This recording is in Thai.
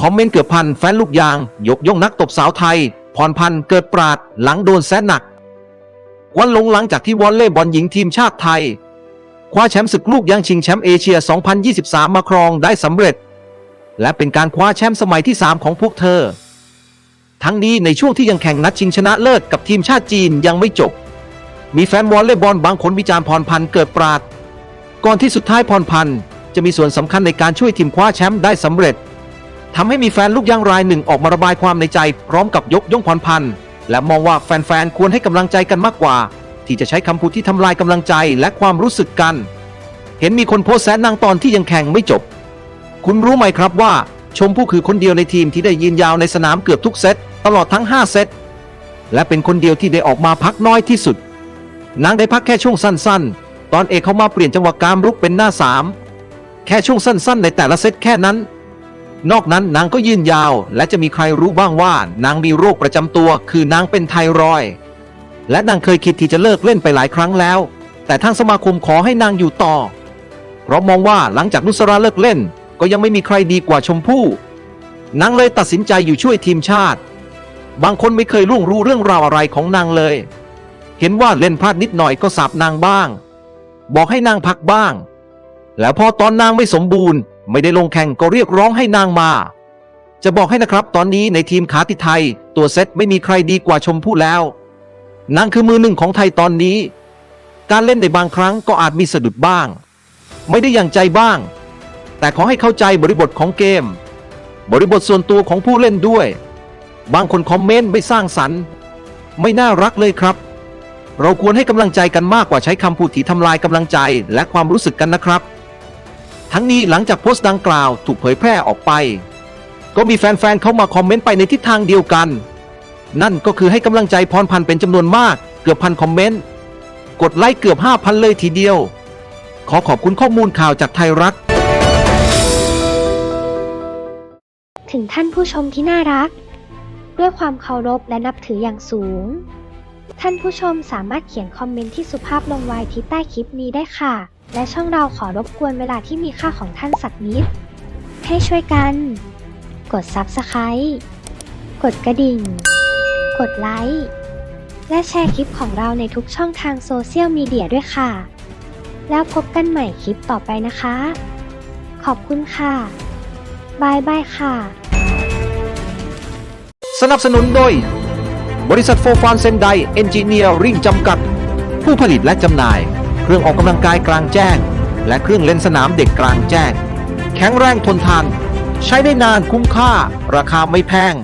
คอมเมนต์เกือบพันแฟนลูกยาง ยกย่องนักตบสาวไทย พรพันธ์เกิดปราดหลังโดนแซะหนัก วันลงหลังจากที่วอลเลย์บอลหญิงทีมชาติไทย คว้าแชมป์ศึกลูกยางชิงแชมป์เอเชีย 2023 มาครองได้สำเร็จ และเป็นการคว้าแชมป์สมัยที่ 3 ของพวกเธอ ทั้งนี้ในช่วงที่ยังแข่งนัดชิงชนะเลิศกับทีมชาติจีนยังไม่จบ มีแฟนวอลเลย์บอลบางคนวิจารณ์พรพันธ์เกิดปราด ก่อนที่สุดท้ายพรพันธ์จะมีส่วนสำคัญในการช่วยทีมคว้าแชมป์ได้สำเร็จ ทำให้มีแฟนลูกยางรายหนึ่งออกมาระบายความในใจ พร้อมกับยกย่องพรพันธ์และมองว่าแฟนๆควรให้กำลังใจกันมากกว่า ที่จะใช้คำพูดที่ทำลายกำลังใจและความรู้สึกกัน เห็นมีคนโพสแซะนางตอนที่ยังแข่งไม่จบ คุณรู้ไหมครับว่า ชมพู่คือคนเดียวในทีมที่ได้ยืนยาวในสนามเกือบทุกเซตตลอดทั้ง 5 เซตและเป็นคนเดียวที่ได้ออกมาพักน้อยที่สุด นางได้พักแค่ช่วงสั้นๆ ตอนเอกเขามาเปลี่ยนจังหวะการรุกเป็นหน้าสามแค่ช่วงสั้นๆ ในแต่ละเซตแค่นั้น นอกนั้นนางก็ยืนยาว และจะมีใครรู้บ้างว่านางมีโรคประจำตัว คือนางเป็นไทรอยและนางเคยคิดที่จะเลิกเล่นไปหลายครั้งแล้ว แต่ทางสมาคมขอให้นางอยู่ต่อ เพราะมองว่าหลังจากนุสราเลิกเล่น ก็ยังไม่มีใครดีกว่าชมพู่นางเลยตัดสินใจอยู่ช่วยทีมชาติ บางคนไม่เคยล่วงรู้เรื่องราวอะไรของนางเลย เห็นว่าเล่นพลาดนิดหน่อยก็สาบนางบ้าง บอกให้นางพักบ้าง แล้วพอตอนนางไม่สมบูรณ์ ไม่ได้ลงแข่งก็เรียกร้องให้นางมา จะบอกให้นะครับ ตอนนี้ในทีมขาติไทย ตัวเซตไม่มีใครดีกว่าชมพู่แล้ว นางคือมือหนึ่งของไทยตอนนี้ การเล่นในบางครั้งก็อาจมีสะดุดบ้าง ไม่ได้อย่างใจบ้าง แต่ขอให้เข้าใจบริบทของเกม บริบทส่วนตัวของผู้เล่นด้วย บางคนคอมเมนต์ไม่สร้างสรรค์ไม่น่ารักเลยครับ เราควรให้กำลังใจกันมากกว่าใช้คำพูดที่ทำลายกำลังใจและความรู้สึกกันนะครับ ทั้งนี้หลังจากโพสต์ดังกล่าวถูกเผยแพร่ออกไป ก็มีแฟนๆ เข้ามาคอมเมนต์ไปในทิศทางเดียวกัน นั่นก็คือให้กำลังใจพรพันธ์เป็นจำนวนมากเกือบพันคอมเมนต์ กดไลค์เกือบ 5,000 เลยทีเดียว ขอขอบคุณข้อมูลข่าวจากไทยรัฐ ถึงท่านผู้ชมที่น่ารัก ด้วยความเคารพและนับถืออย่างสูง ท่านผู้ชมสามารถเขียนคอมเมนต์ที่สุภาพลงไว้ที่ใต้คลิปนี้ได้ค่ะ และช่องเราขอรบกวนเวลาที่มีค่าของท่านสักนิด ให้ช่วยกัน กด Subscribe กดกระดิ่ง กดไลค์ และแชร์คลิปของเราในทุกช่องทางโซเชียลมีเดียด้วยค่ะ แล้วพบกันใหม่คลิปต่อไปนะคะ ขอบคุณค่ะ บายบายค่ะ สนับสนุนโดย บริษัทโฟฟานเซนไดเอนจิเนียริ่งจำกัด ผู้ผลิตและจำหน่าย เครื่องออกกำลังกายกลางแจ้ง และเครื่องเล่นสนามเด็กกลางแจ้ง แข็งแรงทนทาน ใช้ได้นานคุ้มค่า ราคาไม่แพง